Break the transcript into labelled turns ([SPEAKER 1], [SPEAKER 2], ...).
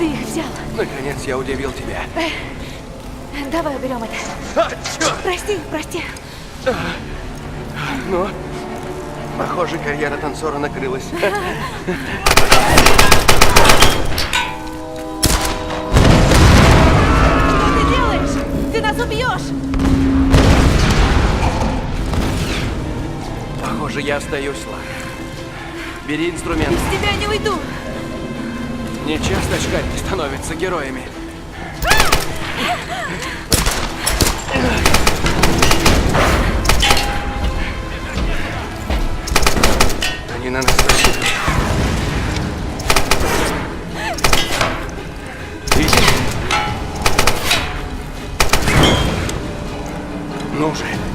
[SPEAKER 1] Наконец я удивил тебя.
[SPEAKER 2] Давай уберем это.
[SPEAKER 1] А!
[SPEAKER 2] Прости, прости.
[SPEAKER 1] Ну, похоже, карьера танцора накрылась.
[SPEAKER 2] Что ты делаешь? Ты нас убьешь!
[SPEAKER 1] Похоже, я остаюсь, Лара. Бери инструмент.
[SPEAKER 2] С тебя не уйду.
[SPEAKER 1] Не часто не становятся героями. Они на нас рассчитывают. Ну же.